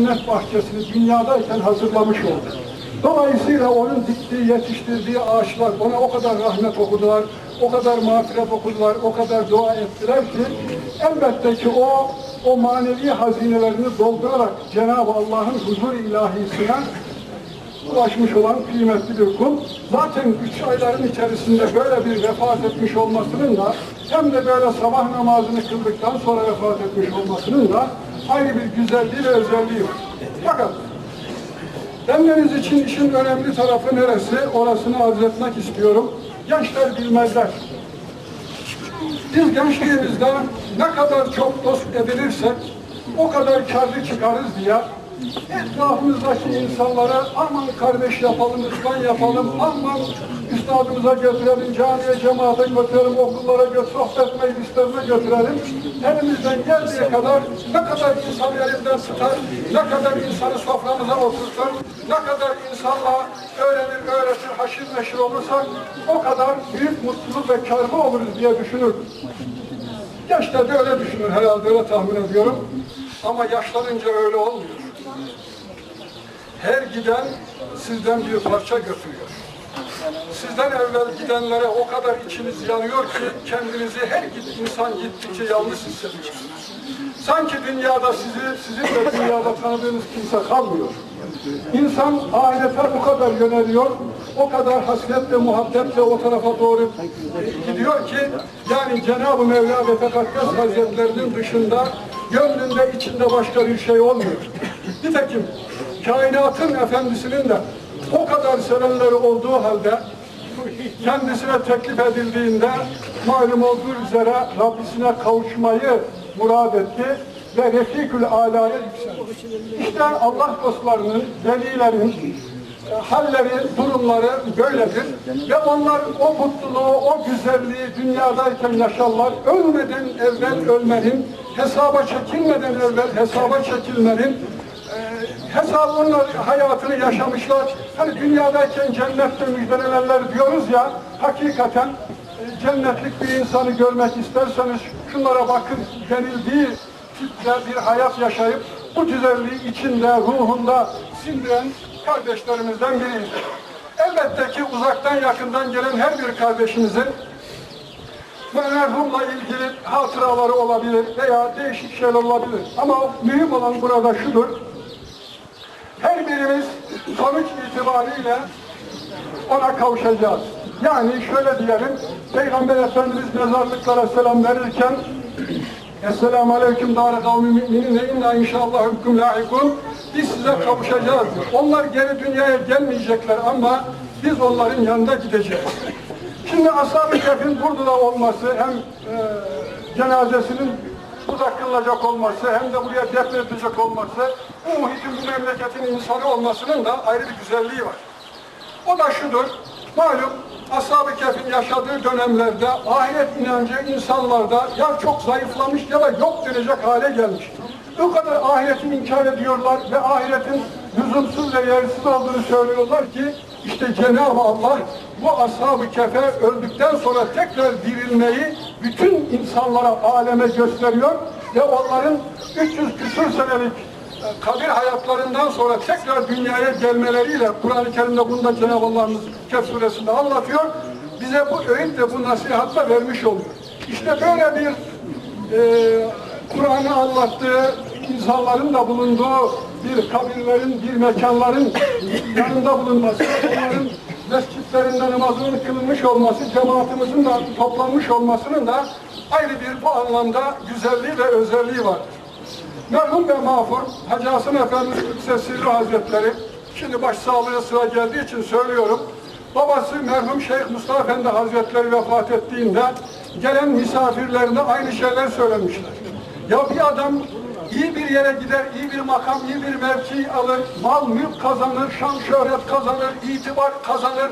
cennet bahçesini dünyadayken hazırlamış oldu. Dolayısıyla onun diktiği, yetiştirdiği ağaçlar ona o kadar rahmet okudular, o kadar mağfiret okudular, o kadar dua ettiler ki elbette ki o o manevi hazinelerini doldurarak Cenab-ı Allah'ın huzur ilahisine ulaşmış olan kıymetli bir kul. Zaten üç ayların içerisinde böyle bir vefat etmiş olmasının da hem de böyle sabah namazını kıldıktan sonra vefat etmiş olmasının da ayrı bir güzelliği ve özelliği var. Fakat Bendeniz için işin önemli tarafı neresi? Orasını arz etmek istiyorum. Gençler bilmezler. Biz gençliğimizde ne kadar çok dost edinirsek o kadar karlı çıkarız diye etrafımızdaki insanlara aman kardeş yapalım, lütfen yapalım, aman üstadımıza götürelim, camiye, cemaate götürelim, okullara götür, sohbet meclislerine götürelim. Elimizden geldiği kadar ne kadar insan elinden tutar, ne kadar insanı soframıza oturtur, ne kadar insanla öğrenir, öğretir, haşir neşir olursak o kadar büyük mutluluk ve karlı oluruz diye düşünür. Gençler de öyle düşünür herhalde, öyle tahmin ediyorum. Ama yaşlanınca öyle olmuyor. Her giden sizden bir parça götürüyor. Sizden evvel gidenlere o kadar içiniz yanıyor ki kendinizi her insan gittikçe yalnız hissediyorsunuz. Sanki dünyada sizi, sizin de dünyada tanıdığınız kimse kalmıyor. İnsan ahirete o kadar yöneliyor, o kadar hasretle, muhabbetle o tarafa doğru gidiyor ki yani Cenab-ı Mevla ve Tekaddes Hazretlerinin dışında gönlünde içinde başka bir şey olmuyor. Nitekim kainatın efendisinin de o kadar sevenleri olduğu halde kendisine teklif edildiğinde malum olduğu üzere Rabbisine kavuşmayı murad etti ve Refikül Ala'ya yükseldi. İşte Allah dostlarının, velilerin e, halleri, durumları böyledir. Ve onlar o mutluluğu, o güzelliği dünyadayken yaşarlar. Ölmeden evvel ölmenin, hesaba çekilmeden evvel hesaba çekilmenin, hesabının hayatını yaşamışlar. Hani dünyadayken cennette müjdelenenler diyoruz ya, hakikaten e, cennetlik bir insanı görmek isterseniz şunlara bakın denildiği tipte bir hayat yaşayıp bu güzelliği içinde, ruhunda sindiren kardeşlerimizden biriyiz. Elbette ki uzaktan yakından gelen her bir kardeşimizin merhumla ilgili hatıraları olabilir veya değişik şeyler olabilir. Ama mühim olan burada şudur. Her birimiz sonuç itibariyle ona kavuşacağız. Yani şöyle diyelim, Peygamber Efendimiz mezarlıklara selam verirken Esselamu Aleyküm dâre kavmi müminine inna inşallah hüküm lahikun biz size kavuşacağız. Onlar geri dünyaya gelmeyecekler ama biz onların yanında gideceğiz. Şimdi Ashab-ı Kehf'in burada olması hem e, cenazesinin burada kılınacak olması hem de buraya defnedilecek olması bu muhitin bu memleketin insanı olmasının da ayrı bir güzelliği var. O da şudur, malum Ashab-ı Kehf'in yaşadığı dönemlerde ahiret inancı insanlarda ya çok zayıflamış ya da yok denecek hale gelmiş. O kadar ahireti inkar ediyorlar ve ahiretin lüzumsuz ve yersiz olduğunu söylüyorlar ki işte Cenab-ı Allah bu Ashab-ı Kehf'e öldükten sonra tekrar dirilmeyi bütün insanlara, aleme gösteriyor ve onların 300 küsur senelik kabir hayatlarından sonra tekrar dünyaya gelmeleriyle Kur'an-ı Kerim'de bunu da Cenab-ı Allah'ımız Kehf suresinde anlatıyor. Bize bu öğüt ve bu nasihatla vermiş oluyor. İşte böyle bir e, Kur'an'ı anlattığı, insanların da bulunduğu bir kabirlerin, bir mekanların yanında bulunması, onların mescitlerinde namazının kılınmış olması, cemaatimizin de toplanmış olmasının da ayrı bir bu anlamda güzelliği ve özelliği var. Merhum ve mağfur Hacı Hasan Efendi Kudüs'e Sirri Hazretleri şimdi başsağlığı sıra geldiği için söylüyorum. Babası merhum Şeyh Mustafa Efendi Hazretleri vefat ettiğinde gelen misafirlerine aynı şeyler söylemişler. Ya bir adam iyi bir yere gider, iyi bir makam, iyi bir mevki alır, mal mülk kazanır, şan şöhret kazanır, itibar kazanır,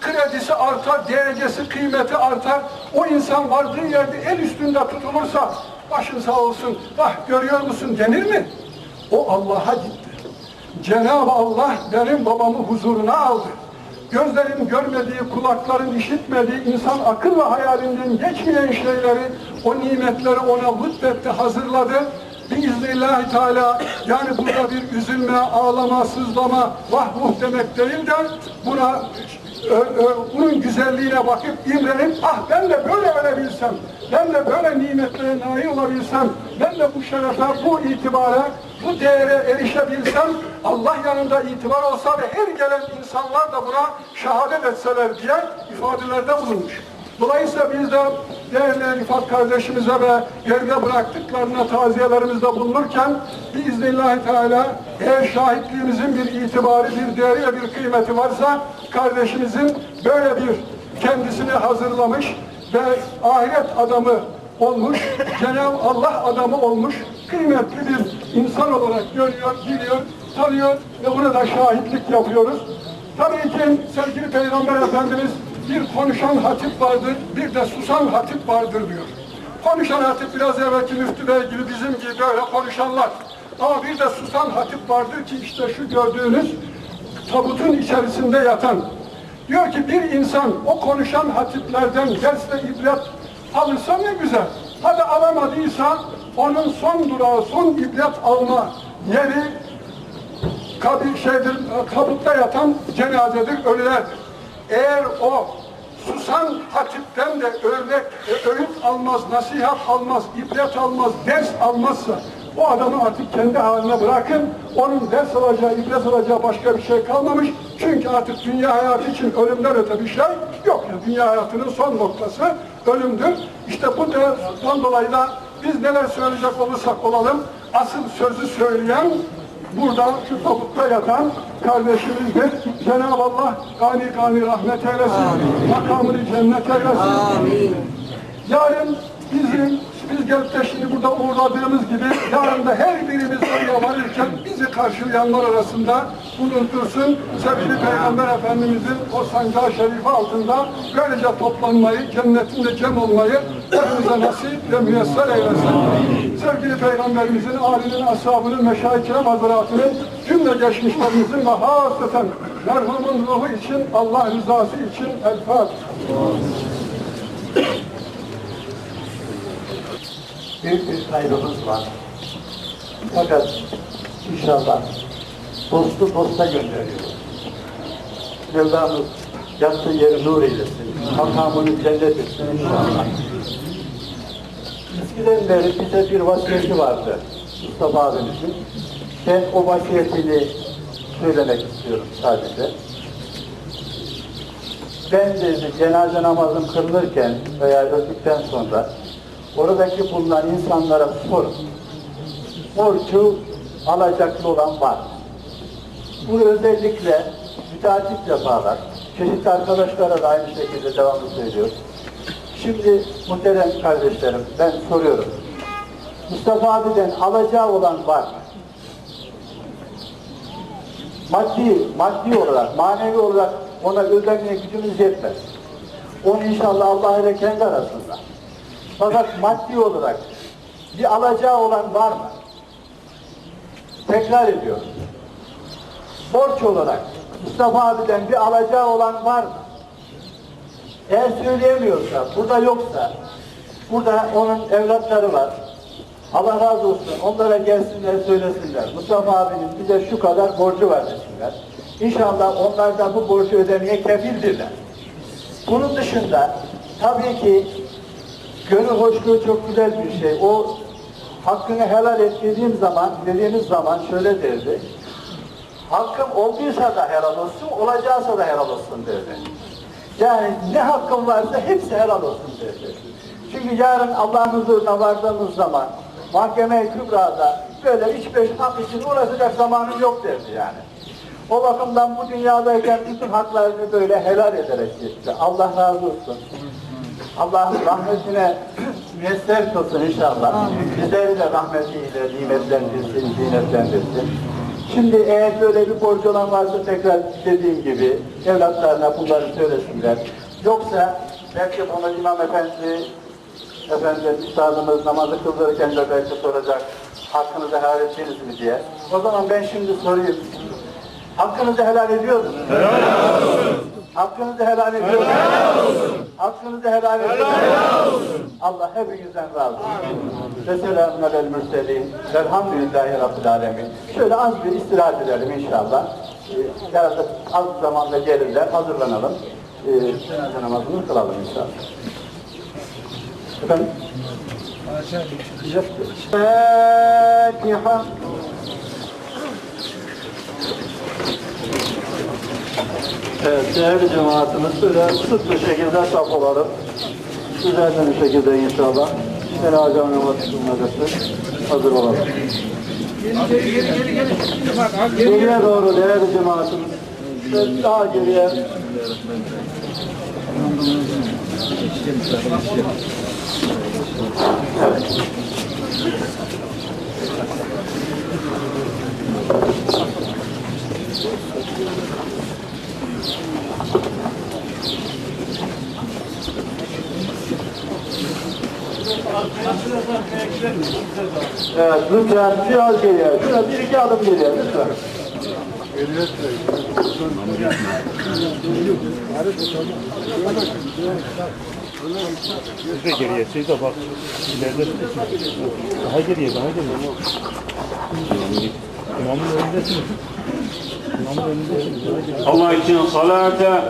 kredisi artar, derecesi, kıymeti artar. O insan vardığı yerde el üstünde tutulursa başın sağ olsun, bak görüyor musun denir mi? O Allah'a gitti. Cenab-ı Allah benim babamı huzuruna aldı. Gözlerin görmediği, kulakların işitmediği, insan akıl ve hayalinden geçmeyen şeyleri, o nimetleri ona lütfetti, hazırladı biiznillahü teala yani burada bir üzülme, ağlama, sızlama, vah vuh demek değil de buna ö, ö, bunun güzelliğine bakıp imrenip ah ben de böyle ölebilsem, ben de böyle nimetlere nail olabilsem, ben de bu şerefe, bu itibara, bu değere erişebilsem, Allah yanında itibar olsa ve her gelen insanlar da buna şehadet etseler diye ifadelerde bulunmuş. Dolayısıyla biz de değerli Rifat kardeşimize ve geride bıraktıklarına taziyelerimizde bulunurken biiznillahü teala eğer şahitliğimizin bir itibarı, bir değeri ve bir kıymeti varsa kardeşimizin böyle bir kendisini hazırlamış ve ahiret adamı olmuş, Cenab-ı Allah adamı olmuş, kıymetli bir insan olarak görüyor, biliyor, tanıyor ve buna da şahitlik yapıyoruz. Tabii ki sevgili Peygamber Efendimiz bir konuşan hatip vardır, bir de susan hatip vardır diyor. Konuşan hatip biraz evvelki müftü bey gibi bizim gibi böyle konuşanlar. Ama bir de susan hatip vardır ki işte şu gördüğünüz tabutun içerisinde yatan. Diyor ki bir insan o konuşan hatiplerden ders ve ibret alırsa ne güzel. Hadi alamadıysa onun son durağı, son ibret alma yeri kabir şeydir, kabutta yatan cenazedir, ölülerdir. Eğer o susan hatipten de örnek, e, öğüt almaz, nasihat almaz, ibret almaz, ders almazsa o adamı artık kendi haline bırakın. Onun ders alacağı, ibret alacağı başka bir şey kalmamış. Çünkü artık dünya hayatı için ölümden öte bir şey yok. Yani dünya hayatının son noktası ölümdür. İşte bu dersten dolayı da biz neler söyleyecek olursak olalım, asıl sözü söyleyen burada şu tabutta yatan kardeşimizdir. Cenab-ı Allah gani gani rahmet eylesin. Makamını cennet eylesin. Yarın bizim biz gelip şimdi burada uğurladığımız gibi yarın da her birimiz oraya varırken bizi karşılayanlar arasında bulundursun. Sevgili Peygamber Efendimizin o sancağı şerifi altında böylece toplanmayı, cennetinde cem olmayı hepimize nasip ve müyesser eylesin. Sevgili Peygamberimizin, âlinin, ashabının, meşayih kiram hazretlerinin cümle geçmişlerimizin ve hasreten merhumun ruhu için, Allah rızası için El Fatiha. Büyük bir kaybımız var. Fakat inşallah dostu dosta gönderiyor. Mevlamız yattığı yeri nur eylesin. Makamını cennet etsin inşallah. Eskiden beri bize bir vasiyeti vardı Mustafa abimizin. Ben o vasiyetini söylemek istiyorum sadece. Ben dedi cenaze namazım kılınırken veya öldükten sonra oradaki bulunan insanlara sorun. Borcu alacaklı olan var. Bunu özellikle müteakip defalar, çeşitli arkadaşlara da aynı şekilde devamlı söylüyor. Şimdi muhterem kardeşlerim ben soruyorum. Mustafa abiden alacağı olan var mı? Maddi, maddi olarak, manevi olarak ona ödemeye gücümüz yetmez. Onu inşallah Allah ile kendi arasında. Fakat maddi olarak bir alacağı olan var mı? Tekrar ediyorum. Borç olarak Mustafa abiden bir alacağı olan var mı? Eğer söyleyemiyorsa, burada yoksa, burada onun evlatları var. Allah razı olsun. Onlara gelsinler, söylesinler. Mustafa abinin bize şu kadar borcu var desinler. İnşallah onlar da bu borcu ödemeye kefildirler. Bunun dışında tabii ki gönül hoşluğu çok güzel bir şey. O hakkını helal et dediğim zaman, dediğimiz zaman şöyle derdi. Hakkım olduysa da helal olsun, olacaksa da helal olsun derdi. Yani ne hakkım varsa hepsi helal olsun derdi. Çünkü yarın Allah'ın huzuruna vardığımız zaman mahkeme-i kübrada böyle üç beş hak için uğraşacak zamanım yok derdi yani. O bakımdan bu dünyadayken bütün haklarını böyle helal ederek gitti. Allah razı olsun. Allah rahmetine müyesser kılsın inşallah. Bizleri de rahmetiyle nimetlendirsin, zinetlendirsin. Şimdi eğer böyle bir borcu olan varsa tekrar dediğim gibi evlatlarına bunları söylesinler. Yoksa belki bunu İmam Efendi efendim üstadımız namazı kıldırırken de belki soracak hakkınızı helal ettiniz mi diye. O zaman ben şimdi sorayım. Hakkınızı helal ediyor musunuz? Helal olsun. Hakkınızı helal musunuz? Helal olsun. Hakkınızı helal ediyor musunuz? Allah hepinizden razı olsun. ve selamun alel mürselin. Velhamdülillahi Rabbil alemin. Şöyle az bir istirahat edelim inşallah. Ee, herhalde az zamanda gelirler, hazırlanalım. Ee, cenaze namazını kılalım inşallah. Efendim? Fatiha. Evet, değerli cemaatimiz böyle sık bir şekilde saf olalım. Düzenli bir şekilde inşallah. Cenaze namazı kılınacakdır. Hazır olalım. Geriye doğru değerli cemaatimiz. Daha geriye. Evet. Evet, lütfen biraz geriye. Şöyle bir iki adım geriye lütfen. Bir de geriye şey de bak. İleride daha geriye daha geriye. İmamın önündesin. Allah için salate,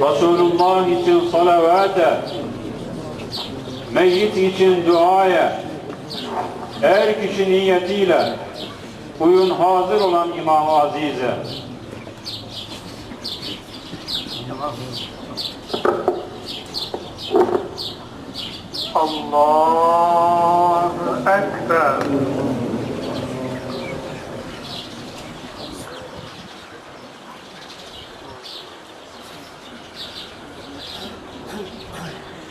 Resulullah için salavate, meyyit için duaya, her kişi niyetiyle uyun hazır olan İmam-ı Aziz'e. Allahu Ekber.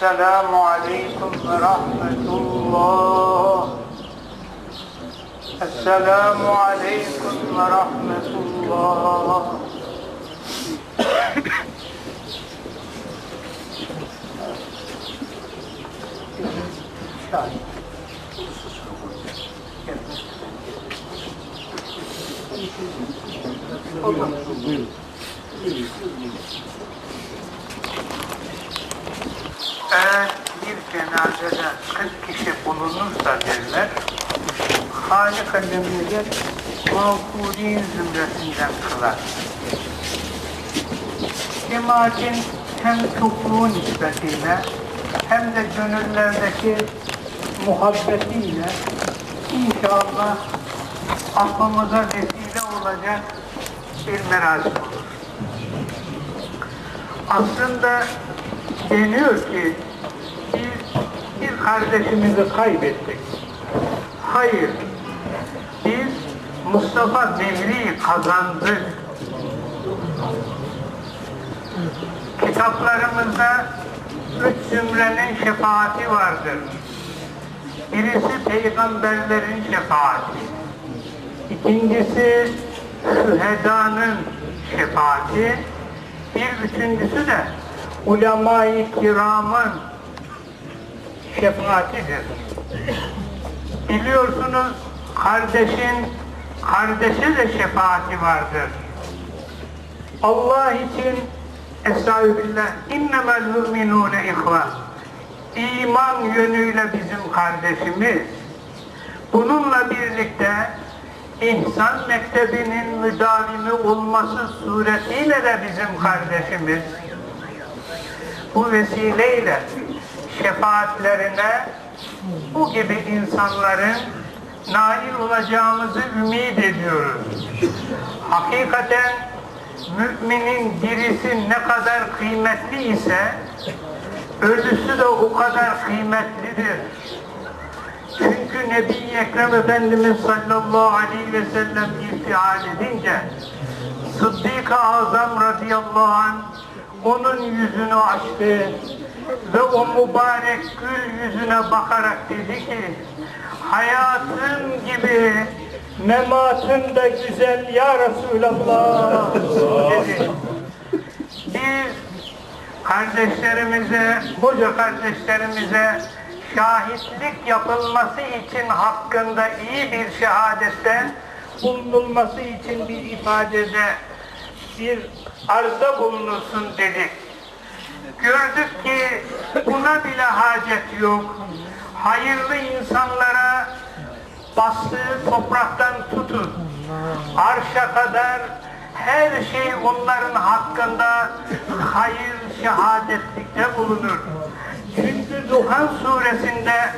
السلام عليكم ورحمة الله. السلام عليكم ورحمة الله. Eğer bir cenazede 40 kişi bulunursa derler, Halik Efendiler mağfurin zümresinden kılar. Cemaatin hem çokluğu nispetiyle hem de gönüllerdeki muhabbetiyle inşallah aklımıza vesile olacak bir merasim olur. Aslında deniyor ki biz bir kardeşimizi kaybettik. Hayır, biz Mustafa Devri'yi kazandık. Kitaplarımızda üç zümrenin şefaati vardır. Birisi peygamberlerin şefaati. İkincisi şühedanın şefaati. Bir üçüncüsü de ulema-i kiramın şefaatidir. Biliyorsunuz kardeşin kardeşe de şefaati vardır. Allah için Estağfirullah. İnnemel müminune ihvan. İman yönüyle bizim kardeşimiz. Bununla birlikte İhsan Mektebi'nin müdavimi olması suretiyle de bizim kardeşimiz. Bu vesileyle şefaatlerine bu gibi insanların nail olacağımızı ümit ediyoruz. Hakikaten müminin dirisi ne kadar kıymetli ise ölüsü de o kadar kıymetlidir. Çünkü Nebi Ekrem Efendimiz sallallahu aleyhi ve sellem irtihal edince Sıddık-ı Azam radıyallahu anh onun yüzünü açtı ve o mübarek gül yüzüne bakarak dedi ki hayatın gibi mematın da güzel ya Resulallah dedi. Biz kardeşlerimize, hoca kardeşlerimize şahitlik yapılması için hakkında iyi bir şehadette bulunulması için bir ifadede bir arzda bulunulsun dedik. Gördük ki buna bile hacet yok. Hayırlı insanlara bastığı topraktan tutun. Arşa kadar her şey onların hakkında hayır şehadetlikte bulunur. Çünkü Duhan suresinde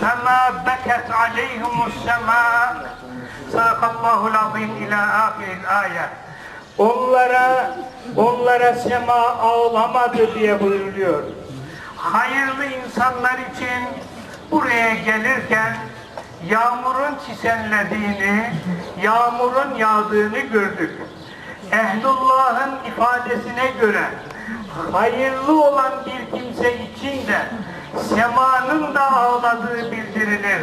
فَمَا بَكَتْ عَلَيْهُمُ السَّمَاء Sadakallahu azim ila ahiril ayet. Onlara onlara sema ağlamadı diye buyuruluyor. Hayırlı insanlar için buraya gelirken yağmurun çisenlediğini, yağmurun yağdığını gördük. Ehlullah'ın ifadesine göre hayırlı olan bir kimse için de semanın da ağladığı bildirilir.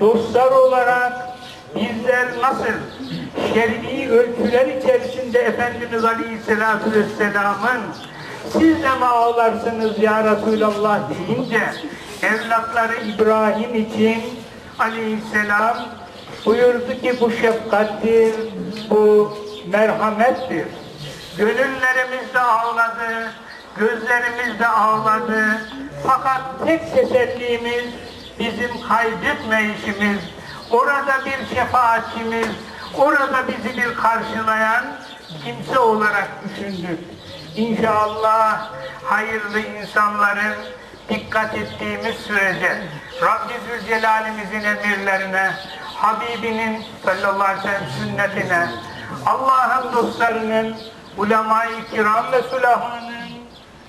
Dostlar olarak bizler nasıl şer'i ölçüler içerisinde Efendimiz Aleyhisselatü Vesselam'ın siz de mi ağlarsınız ya Resulallah deyince evlatları İbrahim için Aleyhisselam buyurdu ki bu şefkattir, bu merhamettir. Gönüllerimiz de ağladı, gözlerimiz de ağladı. Fakat tek tesellimiz bizim kaybetmeyişimiz, orada bir şefaatçimiz, orada bizi bir karşılayan kimse olarak düşündük. İnşallah hayırlı insanların dikkat ettiğimiz sürece Rabbi Zülcelal'imizin emirlerine, Habibinin sallallahu aleyhi ve sünnetine, Allah'ın dostlarının, ulema-i kiram ve sülahının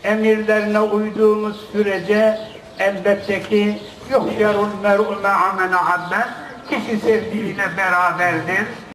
emirlerine uyduğumuz sürece elbette ki yuhşerul mer'u me'amene habbe kişi sevdiğiyle beraberdir.